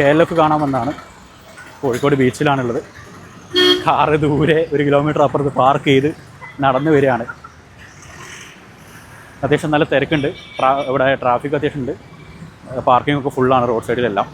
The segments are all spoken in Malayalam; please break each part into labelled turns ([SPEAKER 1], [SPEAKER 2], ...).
[SPEAKER 1] കെ എൽ എഫ് കാണാൻ വന്നാണ് കോഴിക്കോട് ബീച്ചിലാണുള്ളത്. കാറ് ദൂരെ ഒരു കിലോമീറ്റർ അപ്പുറത്ത് പാർക്ക് ചെയ്ത് നടന്നു വരികയാണ്. അത്യാവശ്യം നല്ല തിരക്കുണ്ട്. ട്രാ ഇവിടെ ട്രാഫിക് അത്യാവശ്യം ഉണ്ട്. പാർക്കിംഗ് ഒക്കെ ഫുള്ളാണ് റോഡ് സൈഡിലെല്ലാം.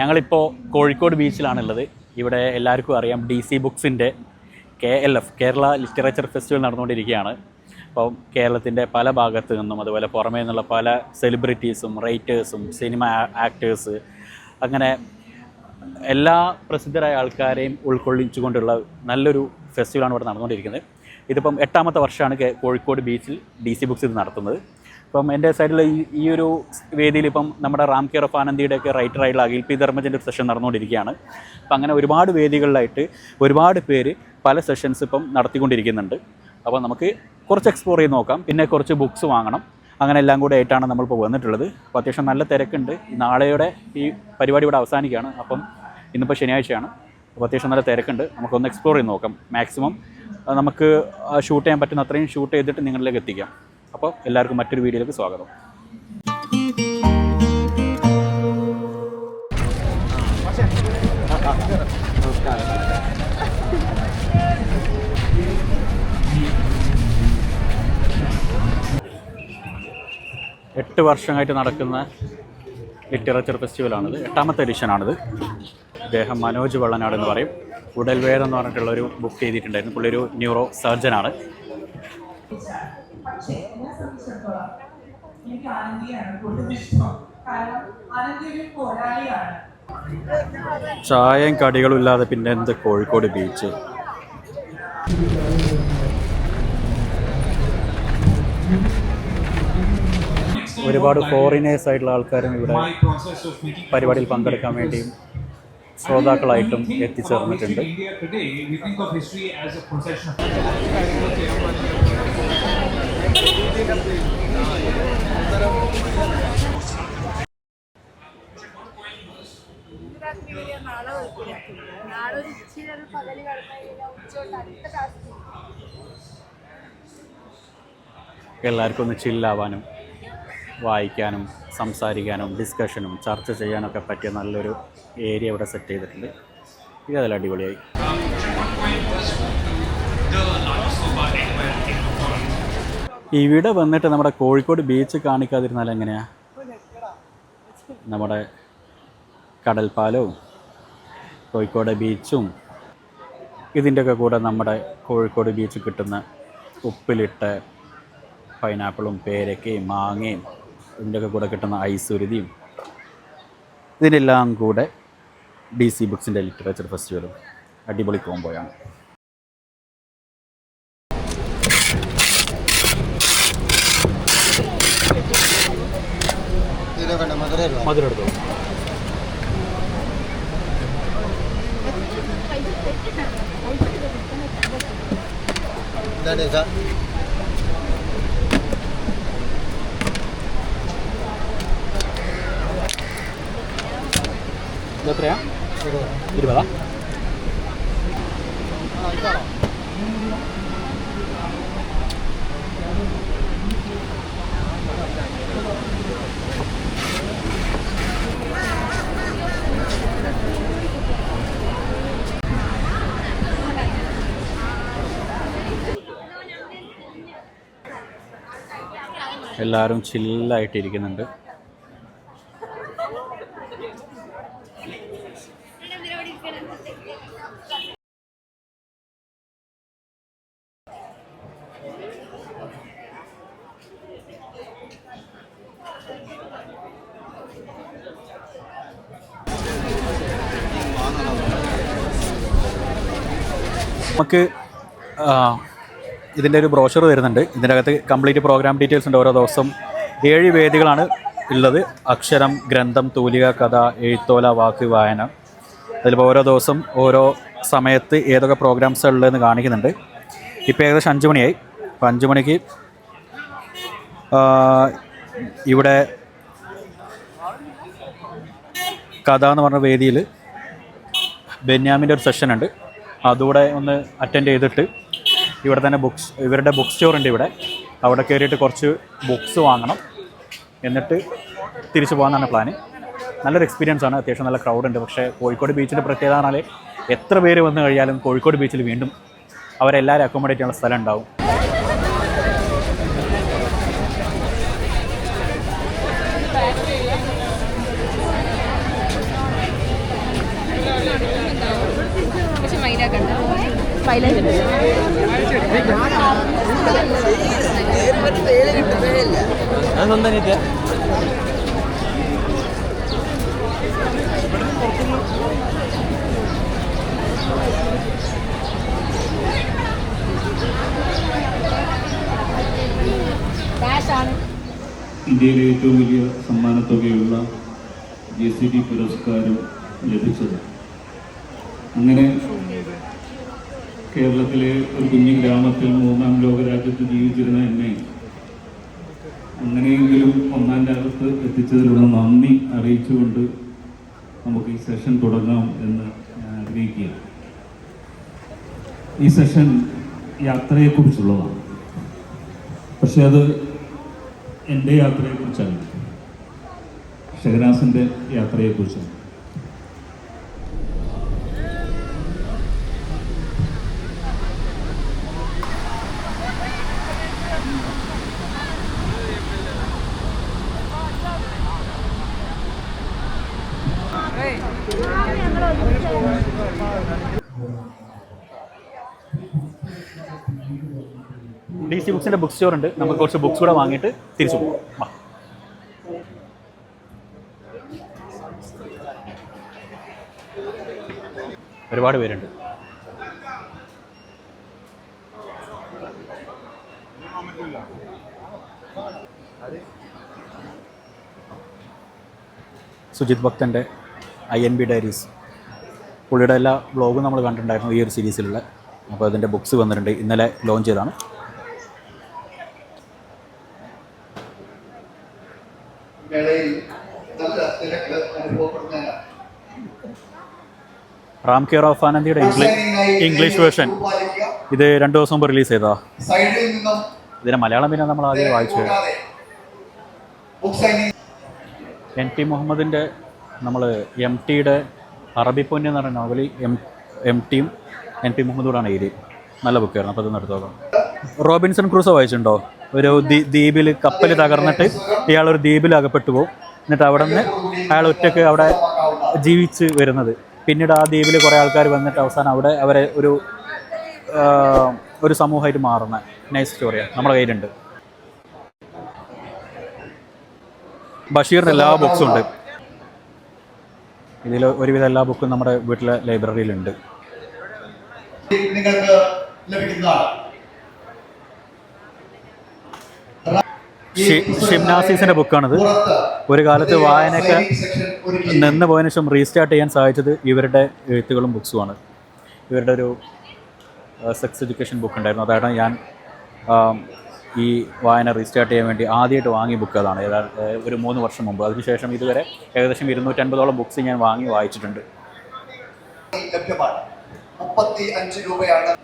[SPEAKER 1] ഞങ്ങളിപ്പോൾ കോഴിക്കോട് ബീച്ചിലാണുള്ളത്. ഇവിടെ എല്ലാവർക്കും അറിയാം D C ബുക്സിന്റെ K L F Kerala literature festival നടന്നുകൊണ്ടിരിക്കുകയാണ്. അപ്പോൾ കേരളത്തിന്റെ പല ഭാഗത്തു നിന്നും അതുപോലെ പുറമേ നിന്നുള്ള പല സെലിബ്രിറ്റീസും റൈറ്റേഴ്സും സിനിമ ആക്ടേഴ്സ് അങ്ങനെ എല്ലാ പ്രസിദ്ധരായ ആൾക്കാരെയും ഉൾക്കൊള്ളിച്ചുകൊണ്ടുള്ള നല്ലൊരു ഫെസ്റ്റിവലാണ് ഇവിടെ നടന്നുകൊണ്ടിരിക്കുന്നത്. ഇതിപ്പം എട്ടാമത്തെ വർഷമാണ് കോഴിക്കോട് ബീച്ചിൽ ഡി സി ബുക്സ് ഇത് നടത്തുന്നത്. ഇപ്പം എന്റെ സൈഡിൽ ഈ ഈ ഒരു വേദിയിൽ ഇപ്പം നമ്മുടെ റാം കെയർ ഓഫ് ആനന്ദിയുടെ ഒക്കെ റൈറ്ററായിട്ടുള്ള അഖിൽ പി ധർമ്മജന്റെ സെഷൻ നടന്നുകൊണ്ടിരിക്കുകയാണ്. അപ്പം അങ്ങനെ ഒരുപാട് വേദികളിലായിട്ട് ഒരുപാട് പേര് പല സെഷൻസ് ഇപ്പം നടത്തിക്കൊണ്ടിരിക്കുന്നുണ്ട്. അപ്പോൾ നമുക്ക് കുറച്ച് എക്സ്പ്ലോർ ചെയ്ത് നോക്കാം. പിന്നെ കുറച്ച് ബുക്ക്സ് വാങ്ങണം. അങ്ങനെ എല്ലാം കൂടെ ആയിട്ടാണ് നമ്മളിപ്പോൾ വന്നിട്ടുള്ളത്. അപ്പോൾ അത്യാവശ്യം നല്ല തിരക്കുണ്ട്. നാളെയുടെ ഈ പരിപാടി ഇവിടെ അവസാനിക്കുകയാണ്. അപ്പം ഇന്നിപ്പോൾ ശനിയാഴ്ചയാണ്. അപ്പോൾ അത്യാവശ്യം നല്ല തിരക്കുണ്ട്. നമുക്കൊന്ന് എക്സ്പ്ലോർ ചെയ്ത് നോക്കാം. മാക്സിമം നമുക്ക് ഷൂട്ട് ചെയ്യാൻ പറ്റുന്ന അത്രയും ഷൂട്ട് ചെയ്തിട്ട് നിങ്ങളിലേക്ക് എത്തിക്കാം. അപ്പോൾ എല്ലാവർക്കും മറ്റൊരു വീഡിയോയിലേക്ക് സ്വാഗതം. എട്ട് വർഷമായിട്ട് നടക്കുന്ന ലിറ്ററേച്ചർ ഫെസ്റ്റിവലാണിത്. എട്ടാമത്തെ എഡിഷനാണിത്. അദ്ദേഹം മനോജ് വള്ളനാട് എന്ന് പറയും. ഉടൽവേദം എന്ന് പറഞ്ഞിട്ടുള്ളൊരു ബുക്ക് ചെയ്തിട്ടുണ്ടായിരുന്നു പുള്ളിയൊരു ന്യൂറോ സർജനാണ്.
[SPEAKER 2] എനിക്ക് ആനന്ദിയാണ് കൂടുതൽ ഇഷ്ടം കാരണം ആനന്ദി ഒരു പോരാളിയാണ്.
[SPEAKER 1] ചായയും കടികളും ഇല്ലാതെ പിന്നെ എന്ത് കോഴിക്കോട് ബീച്ച്? ഒരുപാട് ഫോറിനേഴ്സ് ആയിട്ടുള്ള ആൾക്കാരും ഇവിടെ പരിപാടിയിൽ പങ്കെടുക്കാൻ വേണ്ടിയും ശ്രോതാക്കളായിട്ടും എത്തിച്ചേർന്നിട്ടുണ്ട്. എല്ലാവർക്കും ഒന്ന് ചില്ലാവാനും വായിക്കാനും സംസാരിക്കാനും ഡിസ്കഷനും ചർച്ച ചെയ്യാനൊക്കെ പറ്റിയ നല്ലൊരു ഏരിയ ഇവിടെ സെറ്റ് ചെയ്തിട്ടുണ്ട്. ഇത് അതിൽ അടിപൊളിയായി. ഇവിടെ വന്നിട്ട് നമ്മുടെ കോഴിക്കോട് ബീച്ച് കാണിക്കാതിരുന്നാൽ എങ്ങനെയാ? നമ്മുടെ കടൽപ്പാലവും കോഴിക്കോട് ബീച്ചും ഇതിന്റെയൊക്കെ കൂടെ നമ്മുടെ കോഴിക്കോട് ബീച്ച് കിട്ടുന്ന ഉപ്പിലിട്ട പൈനാപ്പിളും പേരക്കയും മാങ്ങയും ഇതിന്റെയൊക്കെ കൂടെ കിട്ടുന്ന ഐസുരുതിയും ഇതിനെല്ലാം കൂടെ ഡി സി ബുക്സിന്റെ ലിറ്ററേച്ചർ ഫെസ്റ്റിവലും അടിപൊളി കോംബോയാണ് മധുരം എടുത്തോ എത്രയാ ഇരുപതാ എല്ലാവരും ചില്ലായിട്ടിരിക്കുന്നുണ്ട്. നമുക്ക് ഇതിന്റെ ഒരു ബ്രോഷർ വരുന്നുണ്ട് ഇതിന്റെ അകത്ത് കംപ്ലീറ്റ് പ്രോഗ്രാം ഡീറ്റെയിൽസ് ഉണ്ട്. ഓരോ ദിവസം ഏഴ് വേദികളാണ് ഉള്ളത്. അക്ഷരം ഗ്രന്ഥം തൂലിക കഥ എഴുത്തോല വാക്ക് വായന. അതിലിപ്പോൾ ഓരോ ദിവസം ഓരോ സമയത്ത് ഏതൊക്കെ പ്രോഗ്രാംസ് ഉള്ളതെന്ന് കാണിക്കുന്നുണ്ട്. ഇപ്പോൾ ഏകദേശം അഞ്ച് മണിയായി. അപ്പോൾ അഞ്ച് മണിക്ക് ഇവിടെ കഥ എന്ന് പറഞ്ഞ വേദിയിൽ ബെന്യാമിന്റെ ഒരു സെഷൻ ഉണ്ട് അതുകൂടെ ഒന്ന് അറ്റൻഡ് ചെയ്തിട്ട് ഇവിടെ തന്നെ ബുക്സ് ഇവരുടെ ബുക്ക് സ്റ്റോർ ഉണ്ട് ഇവിടെ. അവിടെ കയറിയിട്ട് കുറച്ച് ബുക്സ് വാങ്ങണം. എന്നിട്ട് തിരിച്ചു പോകാമെന്നാണ് പ്ലാന് നല്ലൊരു എക്സ്പീരിയൻസ് ആണ്. അത്യാവശ്യം നല്ല ക്രൗഡ് ഉണ്ട്. പക്ഷേ കോഴിക്കോട് ബീച്ചിന്റെ പ്രത്യേകത പറഞ്ഞാൽ എത്ര പേര് വന്നു കഴിഞ്ഞാലും കോഴിക്കോട് ബീച്ചിൽ വീണ്ടും അവരെല്ലാവരും അക്കോമഡേറ്റ് ചെയ്യാനുള്ള സ്ഥലം ഉണ്ടാവും.
[SPEAKER 3] മൈലാക്കണ്ട
[SPEAKER 4] ഇന്ത്യയിലെ ഏറ്റവും വലിയ സമ്മാനത്തുകയുള്ള ജെ സി ഡി പുരസ്കാരം ലഭിച്ചത്. അങ്ങനെ കേരളത്തിലെ ഒരു കുഞ്ഞു ഗ്രാമത്തിൽ മൂന്നാം ലോകരാജ്യത്ത് ജീവിച്ചിരുന്ന എന്നെ അങ്ങനെയെങ്കിലും ഒന്നാം രാജ്യത്ത് എത്തിച്ചതിലൂടെ നന്ദി അറിയിച്ചുകൊണ്ട് നമുക്ക് ഈ സെഷൻ തുടങ്ങാം എന്ന് ഞാൻ ആഗ്രഹിക്കുകയാണ്. ഈ സെഷൻ യാത്രയെക്കുറിച്ചുള്ളതാണ്. പക്ഷെ അത് എന്റെ യാത്രയെക്കുറിച്ചല്ല. ഷഹനാസിന്റെ യാത്രയെക്കുറിച്ചാണ്
[SPEAKER 1] ഡി സി ബുക്സിന്റെ ബുക്ക് സ്റ്റോർ ഉണ്ട്. നമുക്ക് കുറച്ച് ബുക്സ് കൂടെ വാങ്ങിട്ട് തിരിച്ചു പോകാം. ഒരുപാട് പേരുണ്ട്. സുജിത് ഭക്തന്റെ ഐ എൻ ബി ഡയറീസ്. പുള്ളിയുടെ എല്ലാ ബ്ലോഗും നമ്മൾ കണ്ടിട്ടുണ്ടായിരുന്നു ഈ ഒരു സീരീസിലുള്ള. അപ്പോൾ അതിന്റെ ബുക്സ് വന്നിട്ടുണ്ട്. ഇന്നലെ ലോഞ്ച്
[SPEAKER 5] ചെയ്താണ്
[SPEAKER 1] റാം കെയർ ഓഫ് ആനന്ദിയുടെ ഇംഗ്ലീഷ് ഇംഗ്ലീഷ് വേർഷൻ. ഇത് രണ്ടു ദിവസം മുമ്പ് റിലീസ് ചെയ്തതാ. ഇതിന്റെ മലയാളം പിന്നെ നമ്മൾ ആദ്യം വായിച്ചു. എൻ ടി മുഹമ്മദിന്റെ നമ്മൾ എം ടിയുടെ അറബി പൊന്നി എന്ന് പറയുന്ന നോവലി എം എം ടിയും എൻ ടി മുഹമ്മദൂടാണ് എഴുതി. നല്ല ബുക്കായിരുന്നു അപ്പോൾ അതൊന്ന് എടുത്തോളാം റോബിൻസൺ ക്രൂസോ വായിച്ചിട്ടുണ്ടോ? ഒരു ദ്വീ- ദ്വീപിൽ കപ്പൽ തകർന്നിട്ട് ഇയാൾ ഒരു ദ്വീപിൽ അകപ്പെട്ടു പോകും. എന്നിട്ട് അവിടെ നിന്ന് അയാൾ ഒറ്റയ്ക്ക് അവിടെ ജീവിച്ച് വരുന്നത്. പിന്നീട് ആ ദ്വീപിൽ കുറേ ആൾക്കാർ വന്നിട്ട് അവസാനം അവിടെ അവരെ ഒരു ഒരു സമൂഹമായിട്ട് മാറുന്ന. നൈസ് സ്റ്റോറിയാണ് നമ്മുടെ കയ്യിലുണ്ട്. ബഷീറിന്റെ എല്ലാ ബുക്സും ഉണ്ട്. ഇതിൽ ഒരുവിധ എല്ലാ ബുക്കും നമ്മുടെ വീട്ടിലെ ലൈബ്രറിയിലുണ്ട്.
[SPEAKER 5] നിങ്ങൾക്ക് ലഭിക്കുന്നതാണ് ഈ
[SPEAKER 1] ഷി-
[SPEAKER 5] പുസ്തകങ്ങളുടെ
[SPEAKER 1] ഷിംനാസിസിന്റെ ബുക്കാണിത് ഒരു കാലത്ത് വായനയ്ക്ക് നിന്ന് പോയതിനു ശേഷം റീസ്റ്റാർട്ട് ചെയ്യാൻ സാധിച്ചത് ഇവരുടെ എഴുത്തുകളും ബുക്സുമാണ്. ഇവരുടെ ഒരു സെക്സ് എഡ്യൂക്കേഷൻ ബുക്ക് ഉണ്ടായിരുന്നു. അതാണ് ഞാൻ ഈ വായന റീസ്റ്റാർട്ട് ചെയ്യാൻ വേണ്ടി ആദ്യമായിട്ട് വാങ്ങിയ ബുക്ക് അതാണ് ഒരു മൂന്ന് വർഷം മുമ്പ്. അതിനുശേഷം ഇതുവരെ ഏകദേശം ഇരുന്നൂറ്റൻപതോളം ബുക്സ് ഞാൻ വാങ്ങി വായിച്ചിട്ടുണ്ട്.
[SPEAKER 5] ലഭ്യമാണ്. മുപ്പത്തി അഞ്ച് രൂപയാണ്.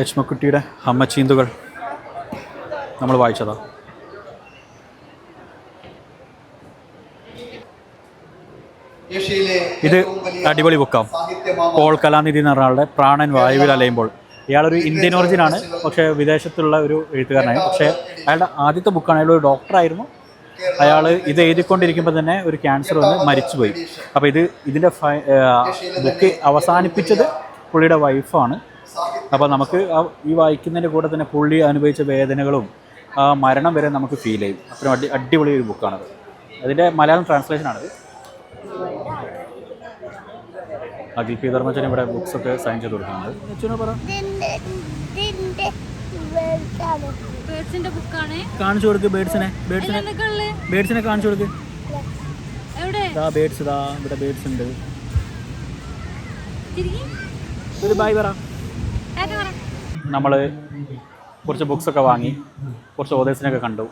[SPEAKER 1] ലക്ഷ്മക്കുട്ടിയുടെ അമ്മച്ചീന്തുകൾ നമ്മൾ വായിച്ചതാ.
[SPEAKER 5] ഏഷ്യയിലെ
[SPEAKER 1] ഇത് അടിപൊളി
[SPEAKER 5] ബുക്കാം
[SPEAKER 1] പോൾ കലാനിധി എന്ന ഒരാളുടെ പ്രാണൻ വായുവിൽ അലയുമ്പോൾ. ഇയാളൊരു ഇന്ത്യൻ ഒറിജിനാണ് പക്ഷേ വിദേശത്തുള്ള ഒരു എഴുത്തുകാരനായിരുന്നു പക്ഷേ അയാളുടെ ആദ്യത്തെ ബുക്കാണ് അയാൾ ഒരു ഡോക്ടറായിരുന്നു അയാൾ ഇത് എഴുതിക്കൊണ്ടിരിക്കുമ്പോൾ തന്നെ ഒരു ക്യാൻസർ വന്ന് മരിച്ചുപോയി. അപ്പോൾ ഇത് ഇതിന്റെ ബുക്ക് അവസാനിപ്പിച്ചത് പുള്ളിയുടെ വൈഫാണ് അപ്പോൾ നമുക്ക് ഈ വായിക്കുന്നതിന്റെ കൂടെ തന്നെ പുള്ളി അനുഭവിച്ച വേദനകളും ആ മരണം വരെ നമുക്ക് ഫീൽ ചെയ്യും. അത്രയും അടി അടിപൊളി ഒരു ബുക്കാണത് അതിന്റെ മലയാളം ട്രാൻസ്ലേഷനാണിത് അഖിൽ പി ധർമ്മച്ചൻ ഇവിടെ ബുക്സ് ഒക്കെ സൈൻ ചെയ്ത് കൊടുക്കുന്നുണ്ട്. അച്ഛനോ പറ. കാണിച്ചു കൊടുക്ക് ബേഡ്സിനെ ബേഡ്സിനെ ബേഡ്സിനെ കാണിച്ചു കൊടുക്ക്.
[SPEAKER 3] എവിടെ?
[SPEAKER 1] ഇതാ ബേഡ്സ് ഇതാ ഇവിടെ ബേഡ്സ് ഉണ്ട്. ഒരു ബായ് പറ. നമ്മൾ കുറച്ച് ബുക്സൊക്കെ വാങ്ങി കുറച്ച് ഓതേഴ്സിനൊക്കെ കണ്ടു.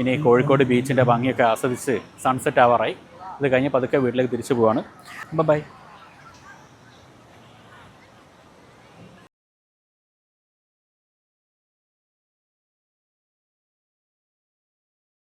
[SPEAKER 1] ഇനി കോഴിക്കോട് ബീച്ചിന്റെ ഭംഗിയൊക്കെ ആസ്വദിച്ച് സൺസെറ്റ് ആവാറായി ഇത് കഴിഞ്ഞ് പതുക്കെ വീട്ടിലേക്ക് തിരിച്ചു പോവാണ്. ബൈ